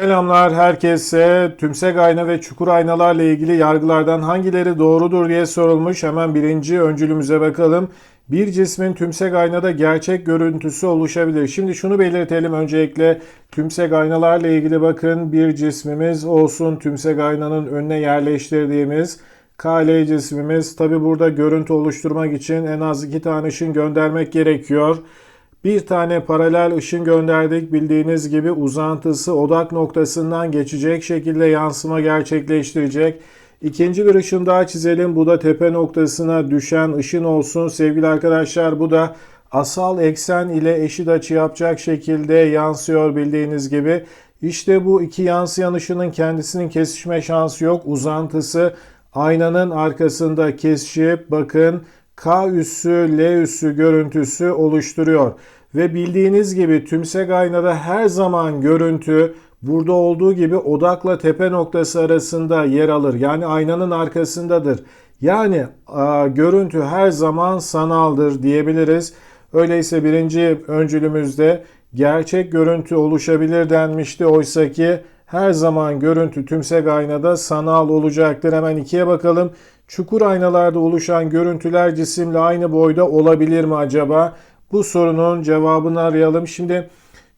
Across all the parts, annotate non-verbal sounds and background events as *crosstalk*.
Selamlar herkese. Tümsek ayna ve çukur aynalarla ilgili yargılardan hangileri doğrudur diye sorulmuş. Hemen birinci öncülümüze bakalım. Bir cismin tümsek aynada gerçek görüntüsü oluşabilir. Şimdi şunu belirtelim öncelikle tümsek aynalarla ilgili bakın bir cismimiz olsun tümsek aynanın önüne yerleştirdiğimiz KL cismimiz. Tabi burada görüntü oluşturmak için en az iki tane ışın göndermek gerekiyor. Bir tane paralel ışın gönderdik. Bildiğiniz gibi uzantısı odak noktasından geçecek şekilde yansıma gerçekleştirecek. İkinci bir ışın daha çizelim. Bu da tepe noktasına düşen ışın olsun. Sevgili arkadaşlar bu da asal eksen ile eşit açı yapacak şekilde yansıyor bildiğiniz gibi. İşte bu iki yansıyan ışının kendisinin kesişme şansı yok. Uzantısı aynanın arkasında kesişip bakın K üssü L üssü görüntüsü oluşturuyor. Ve bildiğiniz gibi tümsek aynada her zaman görüntü burada olduğu gibi odakla tepe noktası arasında yer alır. Yani aynanın arkasındadır. Yani a, görüntü her zaman sanaldır diyebiliriz. Öyleyse birinci öncülümüzde gerçek görüntü oluşabilir denmişti. Oysa ki her zaman görüntü tümsek aynada sanal olacaktır. Hemen ikiye bakalım. Çukur aynalarda oluşan görüntüler cisimle aynı boyda olabilir mi acaba? Bu sorunun cevabını arayalım. Şimdi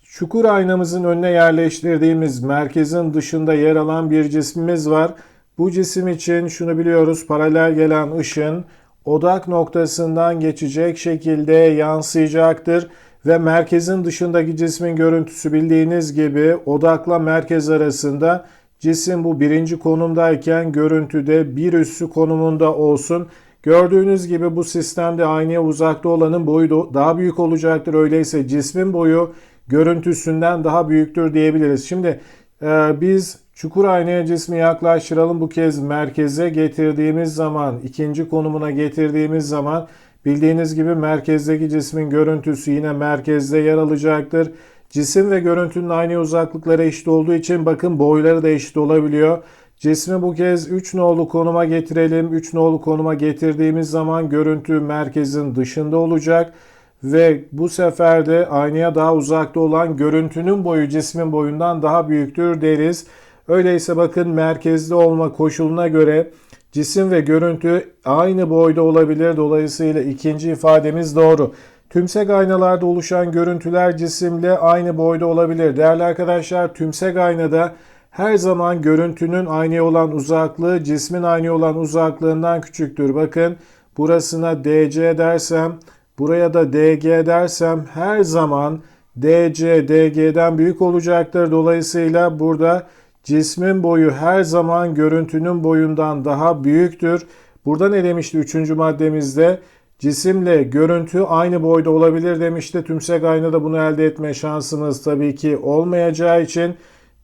çukur aynamızın önüne yerleştirdiğimiz merkezin dışında yer alan bir cismimiz var. Bu cisim için şunu biliyoruz. Paralel gelen ışın odak noktasından geçecek şekilde yansıyacaktır ve merkezin dışındaki cismin görüntüsü bildiğiniz gibi odakla merkez arasında cisim bu birinci konumdayken görüntüde bir üssü konumunda olsun. Gördüğünüz gibi bu sistemde aynaya uzakta olanın boyu daha büyük olacaktır. Öyleyse cismin boyu görüntüsünden daha büyüktür diyebiliriz. Şimdi e, biz çukur aynaya cismi yaklaştıralım. Bu kez merkeze getirdiğimiz zaman, ikinci konumuna getirdiğimiz zaman bildiğiniz gibi merkezdeki cismin görüntüsü yine merkezde yer alacaktır. Cisim ve görüntünün aynı uzaklıklara eşit olduğu için bakın boyları da eşit olabiliyor. Cismi bu kez 3 nolu konuma getirelim. 3 nolu konuma getirdiğimiz zaman görüntü merkezin dışında olacak. Ve bu sefer de aynaya daha uzakta olan görüntünün boyu cismin boyundan daha büyüktür deriz. Öyleyse bakın merkezde olma koşuluna göre cisim ve görüntü aynı boyda olabilir. Dolayısıyla ikinci ifademiz doğru. Tümsek aynalarda oluşan görüntüler cisimle aynı boyda olabilir. Değerli arkadaşlar tümsek aynada her zaman görüntünün aynı olan uzaklığı cismin aynı olan uzaklığından küçüktür. Bakın burasına DC dersem buraya da DG dersem her zaman DC DG'den büyük olacaktır. Dolayısıyla burada cismin boyu her zaman görüntünün boyundan daha büyüktür. Burada ne demişti 3. maddemizde? Cisimle görüntü aynı boyda olabilir demişti. Tümsek aynada bunu elde etme şansımız tabii ki olmayacağı için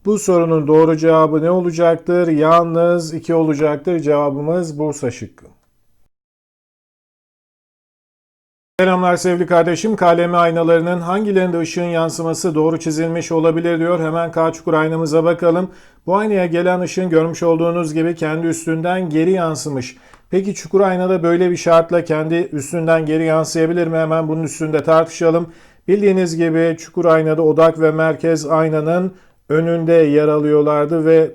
bu sorunun doğru cevabı ne olacaktır? Yalnız 2 olacaktır. Cevabımız Bursa şıkkı. Selamlar sevgili kardeşim. KLM aynalarının hangilerinde ışığın yansıması doğru çizilmiş olabilir diyor. Hemen K çukur aynamıza bakalım. Bu aynaya gelen ışığın görmüş olduğunuz gibi kendi üstünden geri yansımış. Peki çukur aynada böyle bir şartla kendi üstünden geri yansıyabilir mi? Hemen bunun üstünde tartışalım. Bildiğiniz gibi çukur aynada odak ve merkez aynanın önünde yer alıyorlardı ve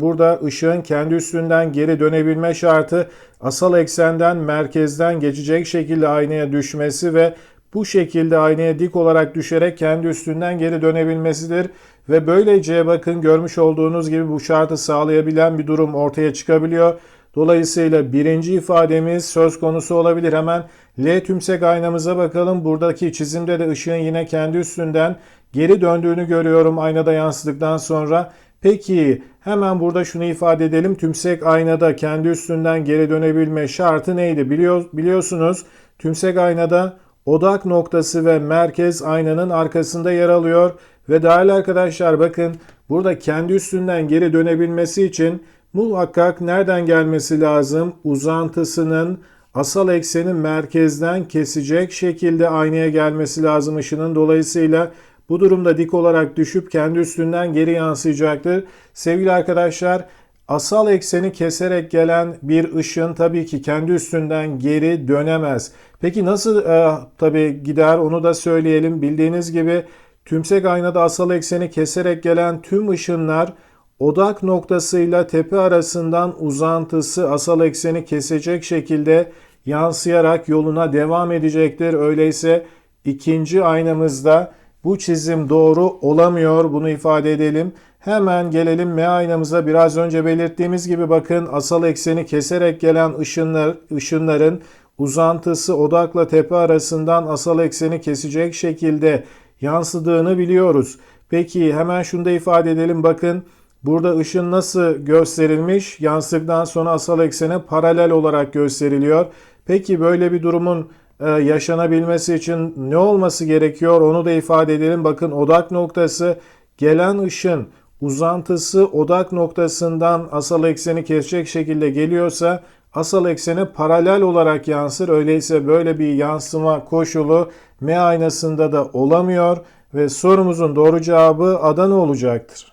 burada ışığın kendi üstünden geri dönebilme şartı asal eksenden merkezden geçecek şekilde aynaya düşmesi ve bu şekilde aynaya dik olarak düşerek kendi üstünden geri dönebilmesidir. Ve böylece bakın görmüş olduğunuz gibi bu şartı sağlayabilen bir durum ortaya çıkabiliyor. Dolayısıyla birinci ifademiz söz konusu olabilir. Hemen L tümsek aynamıza bakalım. Buradaki çizimde de ışığın yine kendi üstünden geri döndüğünü görüyorum aynada yansıdıktan sonra. Peki hemen burada şunu ifade edelim. Tümsek aynada kendi üstünden geri dönebilme şartı neydi? Biliyor, biliyorsunuz tümsek aynada odak noktası ve merkez aynanın arkasında yer alıyor. Ve değerli arkadaşlar bakın burada kendi üstünden geri dönebilmesi için muhakkak nereden gelmesi lazım? Uzantısının asal eksenin merkezden kesecek şekilde aynaya gelmesi lazım ışının. Dolayısıyla bu durumda dik olarak düşüp kendi üstünden geri yansıyacaktır. Sevgili arkadaşlar asal ekseni keserek gelen bir ışın tabii ki kendi üstünden geri dönemez. Peki nasıl e, tabii gider onu da söyleyelim. Bildiğiniz gibi tümsek aynada asal ekseni keserek gelen tüm ışınlar odak noktasıyla tepe arasından uzantısı asal ekseni kesecek şekilde yansıyarak yoluna devam edecektir. Öyleyse ikinci aynamızda bu çizim doğru olamıyor. Bunu ifade edelim. Hemen gelelim M aynamıza. Biraz önce belirttiğimiz gibi bakın asal ekseni keserek gelen ışınlar, ışınların uzantısı odakla tepe arasından asal ekseni kesecek şekilde yansıdığını biliyoruz. Peki hemen şunu da ifade edelim. Bakın burada ışın nasıl gösterilmiş? Yansıdıktan sonra asal eksene paralel olarak gösteriliyor. Peki böyle bir durumun yaşanabilmesi için ne olması gerekiyor? Onu da ifade edelim. Bakın odak noktası gelen ışın uzantısı odak noktasından asal ekseni kesecek şekilde geliyorsa asal eksene paralel olarak yansır. Öyleyse böyle bir yansıma koşulu M aynasında da olamıyor ve sorumuzun doğru cevabı Adana olacaktır.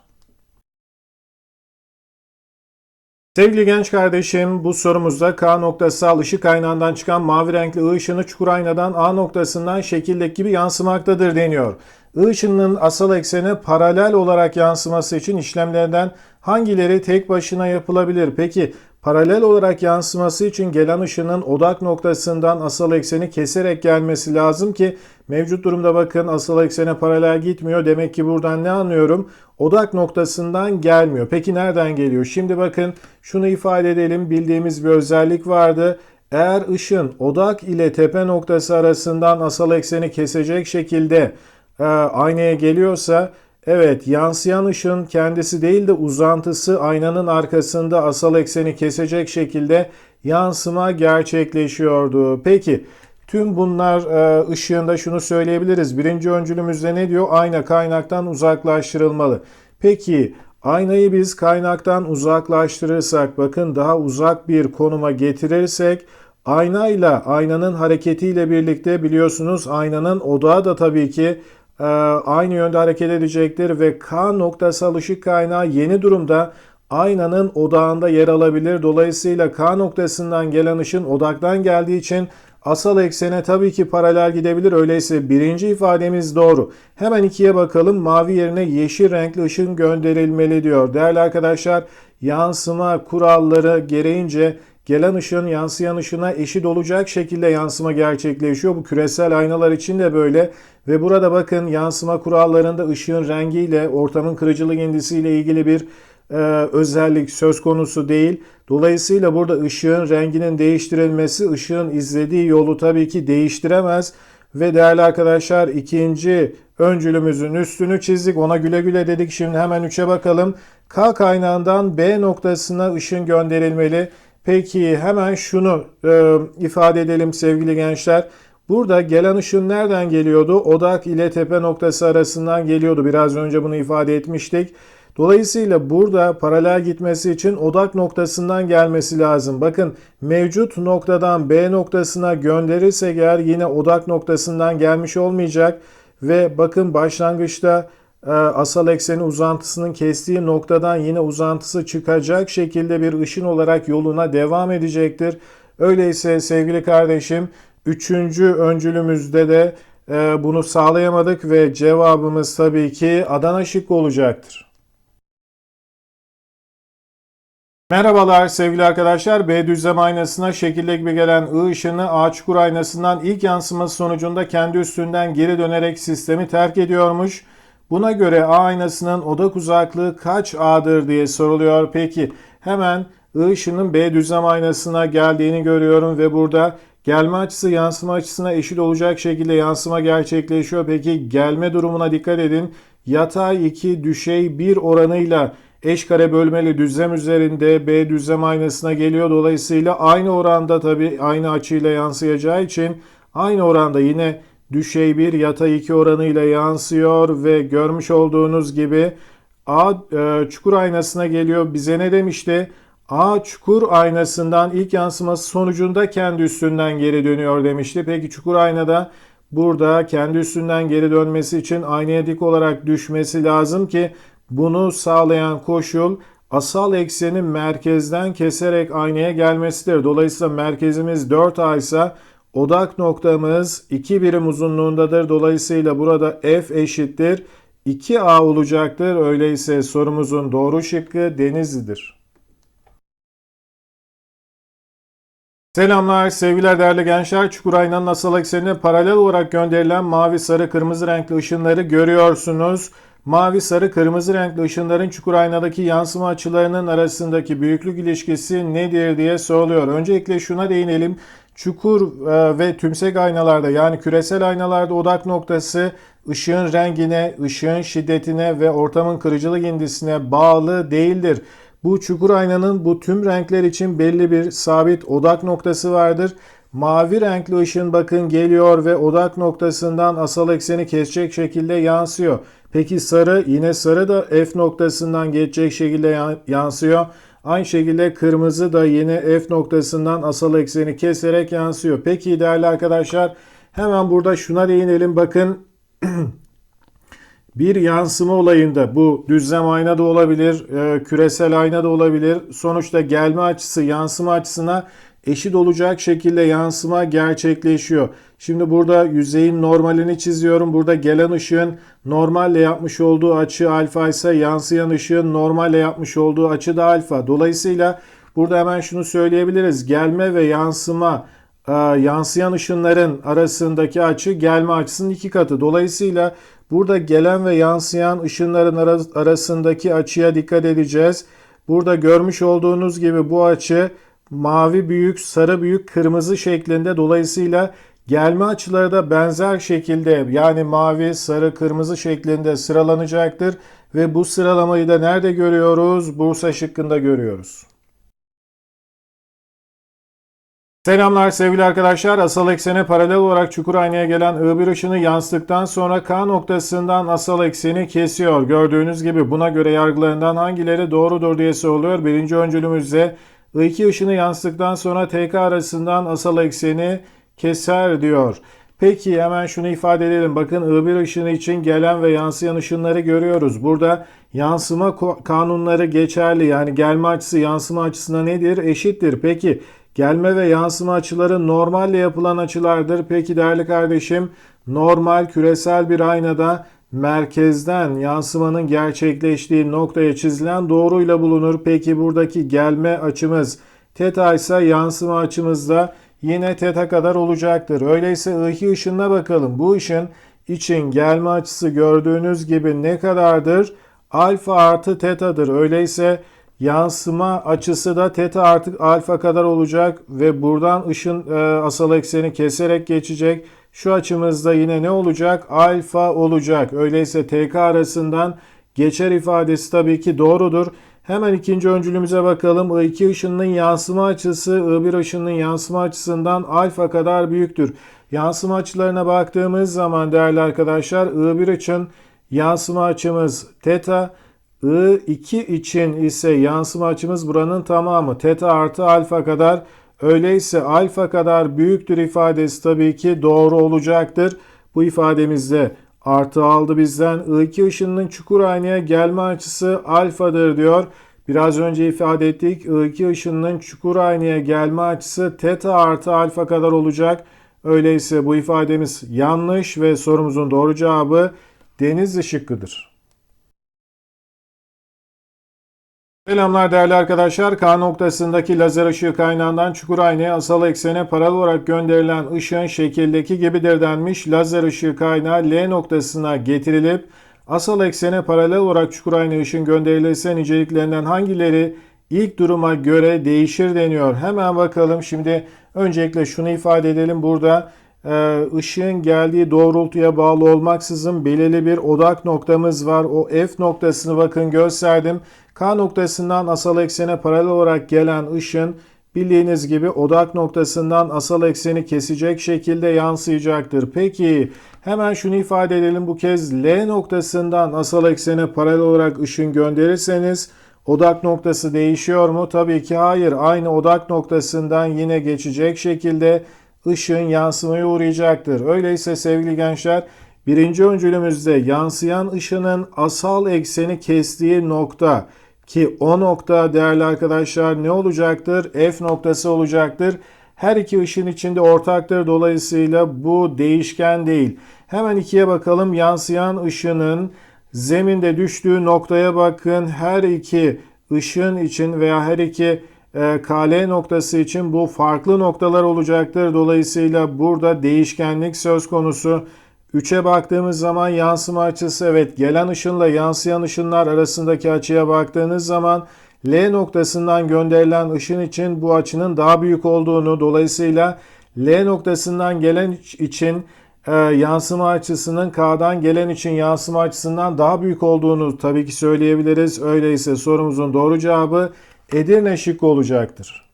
Sevgili genç kardeşim bu sorumuzda K noktasal ışık kaynağından çıkan mavi renkli ışını çukur aynadan A noktasından şekildeki gibi yansımaktadır deniyor. I ışınının asal eksene paralel olarak yansıması için işlemlerden hangileri tek başına yapılabilir? Peki paralel olarak yansıması için gelen ışının odak noktasından asal ekseni keserek gelmesi lazım ki mevcut durumda bakın asal eksene paralel gitmiyor. Demek ki buradan ne anlıyorum? Odak noktasından gelmiyor. Peki nereden geliyor? Şimdi bakın şunu ifade edelim. Bildiğimiz bir özellik vardı. Eğer ışın odak ile tepe noktası arasından asal ekseni kesecek şekilde e, aynaya geliyorsa evet yansıyan ışın kendisi değil de uzantısı aynanın arkasında asal ekseni kesecek şekilde yansıma gerçekleşiyordu. Peki tüm bunlar e, ışığında şunu söyleyebiliriz. Birinci öncülümüzde ne diyor? Ayna kaynaktan uzaklaştırılmalı. Peki aynayı biz kaynaktan uzaklaştırırsak bakın daha uzak bir konuma getirirsek aynayla aynanın hareketiyle birlikte biliyorsunuz aynanın odağı da tabii ki aynı yönde hareket edecektir ve K noktasal ışık kaynağı yeni durumda aynanın odağında yer alabilir. Dolayısıyla K noktasından gelen ışın odaktan geldiği için asal eksene tabii ki paralel gidebilir. Öyleyse birinci ifademiz doğru. Hemen ikiye bakalım. Mavi yerine yeşil renkli ışın gönderilmeli diyor. Değerli arkadaşlar yansıma kuralları gereğince gelen ışığın yansıyan ışına eşit olacak şekilde yansıma gerçekleşiyor. Bu küresel aynalar için de böyle ve burada bakın yansıma kurallarında ışığın rengiyle ortamın kırıcılık indisiyle ilgili bir e, özellik söz konusu değil. Dolayısıyla burada ışığın renginin değiştirilmesi ışığın izlediği yolu tabii ki değiştiremez. Ve değerli arkadaşlar ikinci öncülümüzün üstünü çizdik. Ona güle güle dedik. Şimdi hemen 3'e bakalım. K kaynağından B noktasına ışın gönderilmeli. Peki hemen şunu e, ifade edelim sevgili gençler. Burada gelen ışın nereden geliyordu? Odak ile tepe noktası arasından geliyordu. Biraz önce bunu ifade etmiştik. Dolayısıyla burada paralel gitmesi için odak noktasından gelmesi lazım. Bakın mevcut noktadan B noktasına gönderirsek eğer yine odak noktasından gelmiş olmayacak. Ve bakın başlangıçta asal ekseni uzantısının kestiği noktadan yine uzantısı çıkacak şekilde bir ışın olarak yoluna devam edecektir. Öyleyse sevgili kardeşim üçüncü öncülümüzde de e, bunu sağlayamadık ve cevabımız tabii ki Adana şıkkı olacaktır. Merhabalar sevgili arkadaşlar. B düzlem aynasına şekilde gibi gelen I ışını A çukur aynasından ilk yansıması sonucunda kendi üstünden geri dönerek sistemi terk ediyormuş. Buna göre A aynasının odak uzaklığı kaç A'dır diye soruluyor. Peki hemen I ışının B düzlem aynasına geldiğini görüyorum ve burada gelme açısı yansıma açısına eşit olacak şekilde yansıma gerçekleşiyor. Peki gelme durumuna dikkat edin. Yatay 2 düşey 1 oranıyla eş kare bölmeli düzlem üzerinde B düzlem aynasına geliyor. Dolayısıyla aynı oranda tabi aynı açıyla yansıyacağı için aynı oranda yine düşey 1 yatay 2 oranıyla yansıyor ve görmüş olduğunuz gibi A e, çukur aynasına geliyor. Bize ne demişti? A çukur aynasından ilk yansıması sonucunda kendi üstünden geri dönüyor demişti. Peki çukur aynada burada kendi üstünden geri dönmesi için aynaya dik olarak düşmesi lazım ki bunu sağlayan koşul asal eksenin merkezden keserek aynaya gelmesidir. Dolayısıyla merkezimiz 4A ise Odak noktamız 2 birim uzunluğundadır. Dolayısıyla burada f eşittir 2a olacaktır. Öyleyse sorumuzun doğru şıkkı Denizli'dir. Selamlar sevgiler değerli gençler. Çukur aynanın asal eksenine paralel olarak gönderilen mavi, sarı, kırmızı renkli ışınları görüyorsunuz. Mavi, sarı, kırmızı renkli ışınların çukur aynadaki yansıma açılarının arasındaki büyüklük ilişkisi nedir diye soruluyor. Öncelikle şuna değinelim. Çukur e, ve tümsek aynalarda yani küresel aynalarda odak noktası ışığın rengine, ışığın şiddetine ve ortamın kırıcılık indisine bağlı değildir. Bu çukur aynanın bu tüm renkler için belli bir sabit odak noktası vardır. Mavi renkli ışın bakın geliyor ve odak noktasından asal ekseni kesecek şekilde yansıyor. Peki sarı yine sarı da F noktasından geçecek şekilde yansıyor. Aynı şekilde kırmızı da yine F noktasından asal ekseni keserek yansıyor. Peki değerli arkadaşlar hemen burada şuna değinelim. Bakın *clears throat* bir yansıma olayında bu düzlem ayna da olabilir, e, küresel ayna da olabilir. Sonuçta gelme açısı yansıma açısına eşit olacak şekilde yansıma gerçekleşiyor. Şimdi burada yüzeyin normalini çiziyorum. Burada gelen ışığın normalle yapmış olduğu açı alfa ise yansıyan ışığın normalle yapmış olduğu açı da alfa. Dolayısıyla burada hemen şunu söyleyebiliriz. Gelme ve yansıma e, yansıyan ışınların arasındaki açı gelme açısının iki katı. Dolayısıyla burada gelen ve yansıyan ışınların arasındaki açıya dikkat edeceğiz. Burada görmüş olduğunuz gibi bu açı mavi büyük, sarı büyük, kırmızı şeklinde. Dolayısıyla gelme açıları da benzer şekilde yani mavi, sarı, kırmızı şeklinde sıralanacaktır. Ve bu sıralamayı da nerede görüyoruz? Bursa şıkkında görüyoruz. Selamlar sevgili arkadaşlar. Asal eksene paralel olarak çukur aynaya gelen I1 ışını yansıttıktan sonra K noktasından asal ekseni kesiyor. Gördüğünüz gibi buna göre yargılarından hangileri doğrudur diye soruluyor. Birinci öncülümüzde I2 ışını yansıttıktan sonra TK arasından asal ekseni keser diyor. Peki hemen şunu ifade edelim. Bakın I1 ışını için gelen ve yansıyan ışınları görüyoruz. Burada yansıma kanunları geçerli. Yani gelme açısı yansıma açısına nedir? Eşittir. Peki gelme ve yansıma açıları normalle yapılan açılardır. Peki değerli kardeşim normal küresel bir aynada merkezden yansımanın gerçekleştiği noktaya çizilen doğruyla bulunur. Peki buradaki gelme açımız teta ise yansıma açımız da yine teta kadar olacaktır. Öyleyse I2 ışınına bakalım. Bu ışın için gelme açısı gördüğünüz gibi ne kadardır? Alfa artı tetadır. Öyleyse yansıma açısı da teta artı alfa kadar olacak ve buradan ışın e, asal ekseni keserek geçecek. Şu açımızda yine ne olacak? Alfa olacak. Öyleyse TK arasından geçer ifadesi tabii ki doğrudur. Hemen ikinci öncülümüze bakalım. I2 ışınının yansıma açısı I1 ışınının yansıma açısından alfa kadar büyüktür. Yansıma açılarına baktığımız zaman değerli arkadaşlar I1 için yansıma açımız teta, I2 için ise yansıma açımız buranın tamamı teta artı alfa kadar Öyleyse alfa kadar büyüktür ifadesi tabii ki doğru olacaktır. Bu ifademizde artı aldı bizden. I2 ışınının çukur aynaya gelme açısı alfadır diyor. Biraz önce ifade ettik. I2 ışınının çukur aynaya gelme açısı teta artı alfa kadar olacak. Öyleyse bu ifademiz yanlış ve sorumuzun doğru cevabı deniz şıkkıdır. Selamlar değerli arkadaşlar. K noktasındaki lazer ışığı kaynağından çukur aynaya asal eksene paralel olarak gönderilen ışığın şekildeki gibidir denmiş. Lazer ışığı kaynağı L noktasına getirilip asal eksene paralel olarak çukur aynaya ışığın gönderilirse niceliklerinden hangileri ilk duruma göre değişir deniyor. Hemen bakalım. Şimdi öncelikle şunu ifade edelim. Burada ışığın geldiği doğrultuya bağlı olmaksızın belirli bir odak noktamız var. O F noktasını bakın gösterdim. K noktasından asal eksene paralel olarak gelen ışın bildiğiniz gibi odak noktasından asal ekseni kesecek şekilde yansıyacaktır. Peki hemen şunu ifade edelim bu kez L noktasından asal eksene paralel olarak ışın gönderirseniz odak noktası değişiyor mu? Tabii ki hayır. Aynı odak noktasından yine geçecek şekilde ışın yansımaya uğrayacaktır. Öyleyse sevgili gençler birinci öncülümüzde yansıyan ışının asal ekseni kestiği nokta ki o nokta değerli arkadaşlar ne olacaktır? F noktası olacaktır. Her iki ışın içinde ortaktır. Dolayısıyla bu değişken değil. Hemen ikiye bakalım. Yansıyan ışının zeminde düştüğü noktaya bakın. Her iki ışın için veya her iki KL noktası için bu farklı noktalar olacaktır. Dolayısıyla burada değişkenlik söz konusu. 3'e baktığımız zaman yansıma açısı evet gelen ışınla yansıyan ışınlar arasındaki açıya baktığınız zaman L noktasından gönderilen ışın için bu açının daha büyük olduğunu dolayısıyla L noktasından gelen için e, yansıma açısının K'dan gelen için yansıma açısından daha büyük olduğunu tabii ki söyleyebiliriz. Öyleyse sorumuzun doğru cevabı Edirne şıkkı olacaktır.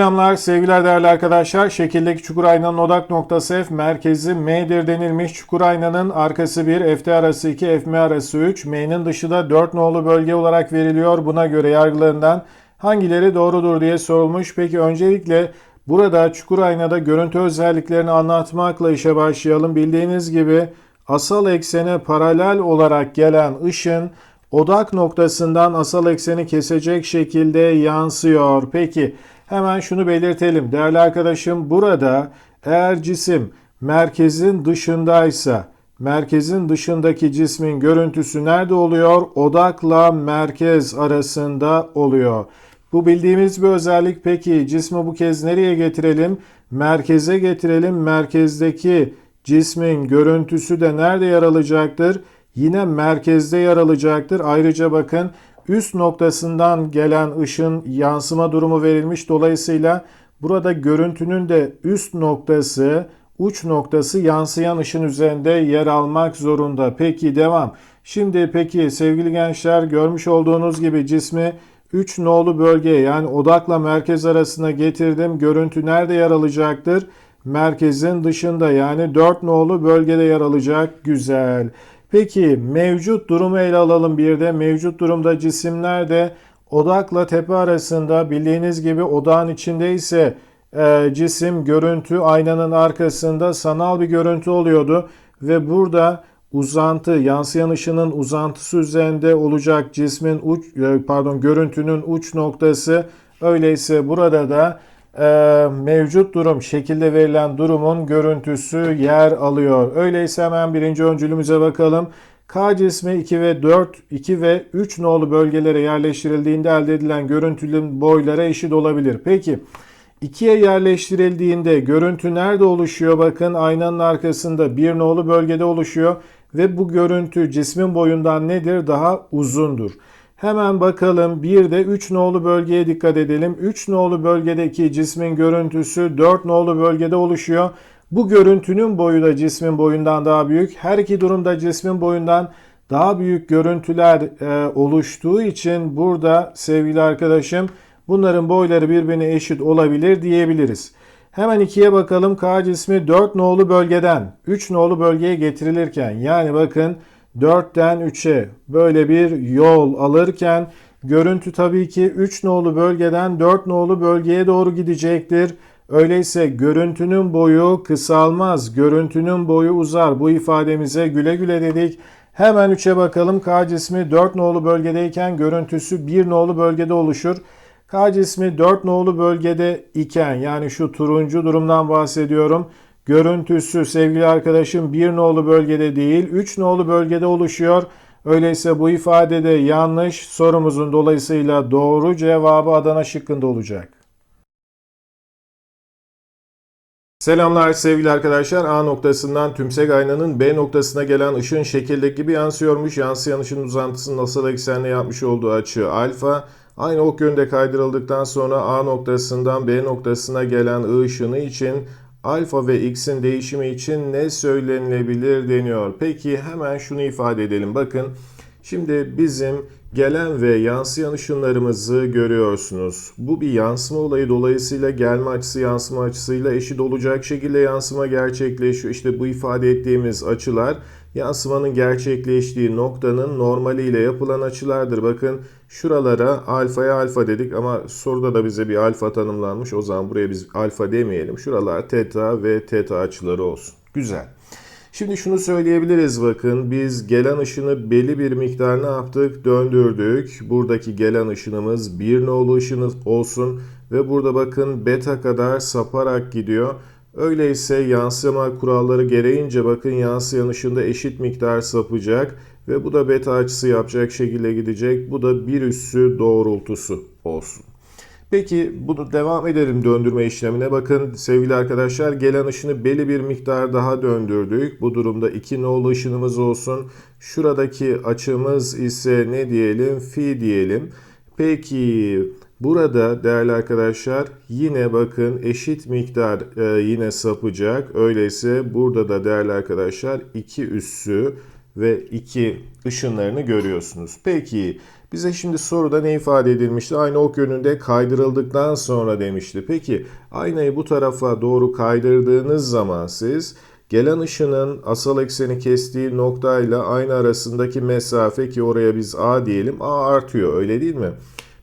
Selamlar sevgiler değerli arkadaşlar. Şekildeki çukur aynanın odak noktası F merkezi M'dir denilmiş. Çukur aynanın arkası 1, F'te arası 2, FM arası 3, M'nin dışı da 4 nolu bölge olarak veriliyor. Buna göre yargılarından hangileri doğrudur diye sorulmuş. Peki öncelikle burada çukur aynada görüntü özelliklerini anlatmakla işe başlayalım. Bildiğiniz gibi asal eksene paralel olarak gelen ışın odak noktasından asal ekseni kesecek şekilde yansıyor. Peki hemen şunu belirtelim. Değerli arkadaşım burada eğer cisim merkezin dışındaysa merkezin dışındaki cismin görüntüsü nerede oluyor? Odakla merkez arasında oluyor. Bu bildiğimiz bir özellik. Peki cismi bu kez nereye getirelim? Merkeze getirelim. Merkezdeki cismin görüntüsü de nerede yer alacaktır? Yine merkezde yer alacaktır. Ayrıca bakın üst noktasından gelen ışın yansıma durumu verilmiş. Dolayısıyla burada görüntünün de üst noktası, uç noktası yansıyan ışın üzerinde yer almak zorunda. Peki devam. Şimdi peki sevgili gençler görmüş olduğunuz gibi cismi 3 nolu bölgeye yani odakla merkez arasına getirdim. Görüntü nerede yer alacaktır? Merkezin dışında yani 4 nolu bölgede yer alacak. Güzel. Peki mevcut durumu ele alalım bir de. Mevcut durumda cisimler de odakla tepe arasında bildiğiniz gibi odağın içinde ise e, cisim görüntü aynanın arkasında sanal bir görüntü oluyordu. Ve burada uzantı yansıyan ışının uzantısı üzerinde olacak cismin uç e, pardon görüntünün uç noktası öyleyse burada da mevcut durum şekilde verilen durumun görüntüsü yer alıyor. Öyleyse hemen birinci öncülümüze bakalım. K cismi 2 ve 4, 2 ve 3 nolu bölgelere yerleştirildiğinde elde edilen görüntünün boylara eşit olabilir. Peki 2'ye yerleştirildiğinde görüntü nerede oluşuyor? Bakın aynanın arkasında bir nolu bölgede oluşuyor ve bu görüntü cismin boyundan nedir? Daha uzundur. Hemen bakalım bir de 3 nolu bölgeye dikkat edelim. 3 nolu bölgedeki cismin görüntüsü 4 nolu bölgede oluşuyor. Bu görüntünün boyu da cismin boyundan daha büyük. Her iki durumda cismin boyundan daha büyük görüntüler e, oluştuğu için burada sevgili arkadaşım bunların boyları birbirine eşit olabilir diyebiliriz. Hemen ikiye bakalım. K cismi 4 nolu bölgeden 3 nolu bölgeye getirilirken yani bakın 4'ten 3'e böyle bir yol alırken görüntü tabii ki 3 nolu bölgeden 4 nolu bölgeye doğru gidecektir. Öyleyse görüntünün boyu kısalmaz, görüntünün boyu uzar. Bu ifademize güle güle dedik. Hemen 3'e bakalım. K cismi 4 nolu bölgedeyken görüntüsü 1 nolu bölgede oluşur. K cismi 4 nolu bölgede iken yani şu turuncu durumdan bahsediyorum. Görüntüsü sevgili arkadaşım 1 nolu bölgede değil 3 nolu bölgede oluşuyor. Öyleyse bu ifadede yanlış sorumuzun dolayısıyla doğru cevabı Adana şıkkında olacak. Selamlar sevgili arkadaşlar. A noktasından tümsek aynanın B noktasına gelen ışığın şekildeki gibi yansıyormuş. Yansıyan ışın uzantısının asal eksenle yapmış olduğu açı alfa. Aynı ok yönde kaydırıldıktan sonra A noktasından B noktasına gelen ışını için alfa ve x'in değişimi için ne söylenilebilir deniyor. Peki hemen şunu ifade edelim. Bakın şimdi bizim gelen ve yansıyan ışınlarımızı görüyorsunuz. Bu bir yansıma olayı dolayısıyla gelme açısı yansıma açısıyla eşit olacak şekilde yansıma gerçekleşiyor. İşte bu ifade ettiğimiz açılar yansımanın gerçekleştiği noktanın normaliyle yapılan açılardır. Bakın şuralara alfaya alfa dedik ama soruda da bize bir alfa tanımlanmış. O zaman buraya biz alfa demeyelim. Şuralar teta ve teta açıları olsun. Güzel. Şimdi şunu söyleyebiliriz bakın biz gelen ışını belli bir miktar ne yaptık? Döndürdük. Buradaki gelen ışınımız bir nolu ışınız olsun ve burada bakın beta kadar saparak gidiyor. Öyleyse yansıma kuralları gereğince bakın yansıyan ışında eşit miktar sapacak ve bu da beta açısı yapacak şekilde gidecek. Bu da bir üssü doğrultusu olsun. Peki bunu devam edelim döndürme işlemine. Bakın sevgili arkadaşlar gelen ışını belli bir miktar daha döndürdük. Bu durumda 2 nolu ışınımız olsun. Şuradaki açımız ise ne diyelim? Fi diyelim. Peki burada değerli arkadaşlar yine bakın eşit miktar e, yine sapacak. Öyleyse burada da değerli arkadaşlar 2 üssü ve 2 ışınlarını görüyorsunuz. Peki bize şimdi soruda ne ifade edilmişti? Ayna ok yönünde kaydırıldıktan sonra demişti. Peki aynayı bu tarafa doğru kaydırdığınız zaman siz gelen ışının asal ekseni kestiği noktayla ayna arasındaki mesafe ki oraya biz A diyelim A artıyor öyle değil mi?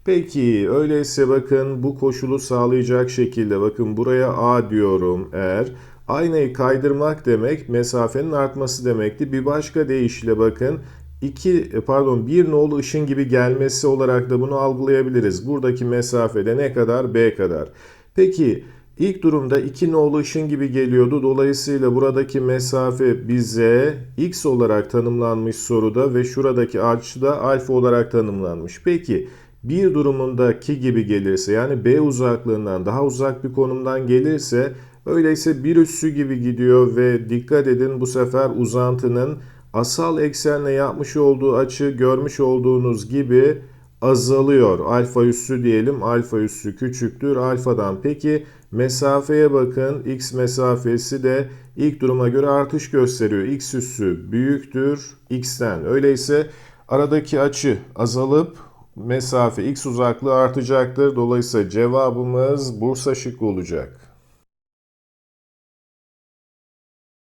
Peki öyleyse bakın bu koşulu sağlayacak şekilde bakın buraya A diyorum eğer aynayı kaydırmak demek mesafenin artması demekti. Bir başka deyişle bakın 2 pardon 1 nolu ışın gibi gelmesi olarak da bunu algılayabiliriz. Buradaki mesafede ne kadar? B kadar. Peki ilk durumda 2 nolu ışın gibi geliyordu. Dolayısıyla buradaki mesafe bize x olarak tanımlanmış soruda ve şuradaki açı da alfa olarak tanımlanmış. Peki bir durumundaki gibi gelirse yani B uzaklığından daha uzak bir konumdan gelirse öyleyse bir üssü gibi gidiyor ve dikkat edin bu sefer uzantının asal eksenle yapmış olduğu açı görmüş olduğunuz gibi azalıyor. Alfa üssü diyelim. Alfa üssü küçüktür alfadan. Peki mesafeye bakın. X mesafesi de ilk duruma göre artış gösteriyor. X üssü büyüktür x'ten. Öyleyse aradaki açı azalıp mesafe x uzaklığı artacaktır. Dolayısıyla cevabımız Bursa şıkkı olacak.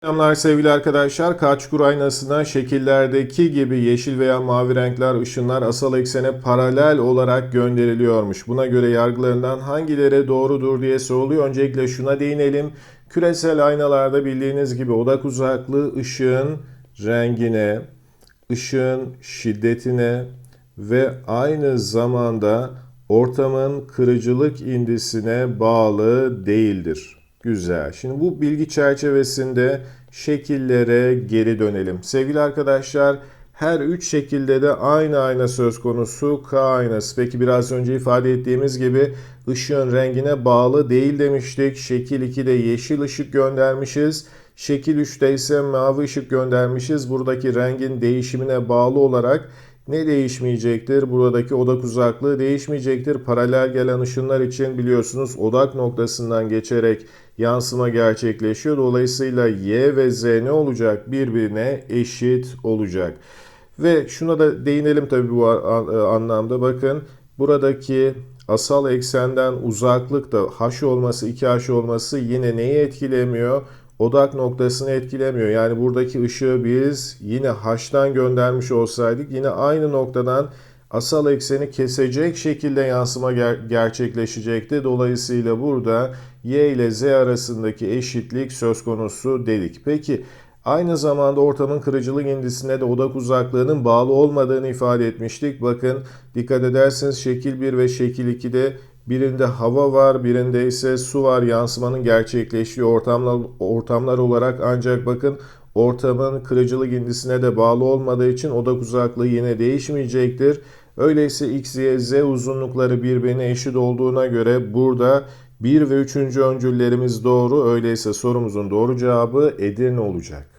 Selamlar sevgili arkadaşlar. Kaçkur aynasına şekillerdeki gibi yeşil veya mavi renkler ışınlar asal eksene paralel olarak gönderiliyormuş. Buna göre yargılarından hangileri doğrudur diye soruluyor. Öncelikle şuna değinelim. Küresel aynalarda bildiğiniz gibi odak uzaklığı ışığın rengine, ışığın şiddetine ve aynı zamanda ortamın kırıcılık indisine bağlı değildir. Güzel. Şimdi bu bilgi çerçevesinde şekillere geri dönelim. Sevgili arkadaşlar her üç şekilde de aynı ayna söz konusu K aynası. Peki biraz önce ifade ettiğimiz gibi ışığın rengine bağlı değil demiştik. Şekil 2'de yeşil ışık göndermişiz. Şekil 3'te ise mavi ışık göndermişiz. Buradaki rengin değişimine bağlı olarak ne değişmeyecektir? Buradaki odak uzaklığı değişmeyecektir. Paralel gelen ışınlar için biliyorsunuz odak noktasından geçerek yansıma gerçekleşiyor. Dolayısıyla Y ve Z ne olacak? Birbirine eşit olacak. Ve şuna da değinelim tabii bu anlamda. Bakın buradaki asal eksenden uzaklık da h olması 2h olması yine neyi etkilemiyor? Odak noktasını etkilemiyor. Yani buradaki ışığı biz yine H'tan göndermiş olsaydık yine aynı noktadan asal ekseni kesecek şekilde yansıma ger- gerçekleşecekti. Dolayısıyla burada Y ile Z arasındaki eşitlik söz konusu dedik. Peki aynı zamanda ortamın kırıcılık indisine de odak uzaklığının bağlı olmadığını ifade etmiştik. Bakın dikkat ederseniz şekil 1 ve şekil 2'de Birinde hava var, birinde ise su var. Yansımanın gerçekleştiği ortamlar, ortamlar olarak ancak bakın ortamın kırıcılık indisine de bağlı olmadığı için odak uzaklığı yine değişmeyecektir. Öyleyse x, y, z uzunlukları birbirine eşit olduğuna göre burada 1 ve 3. öncüllerimiz doğru. Öyleyse sorumuzun doğru cevabı Edirne olacak.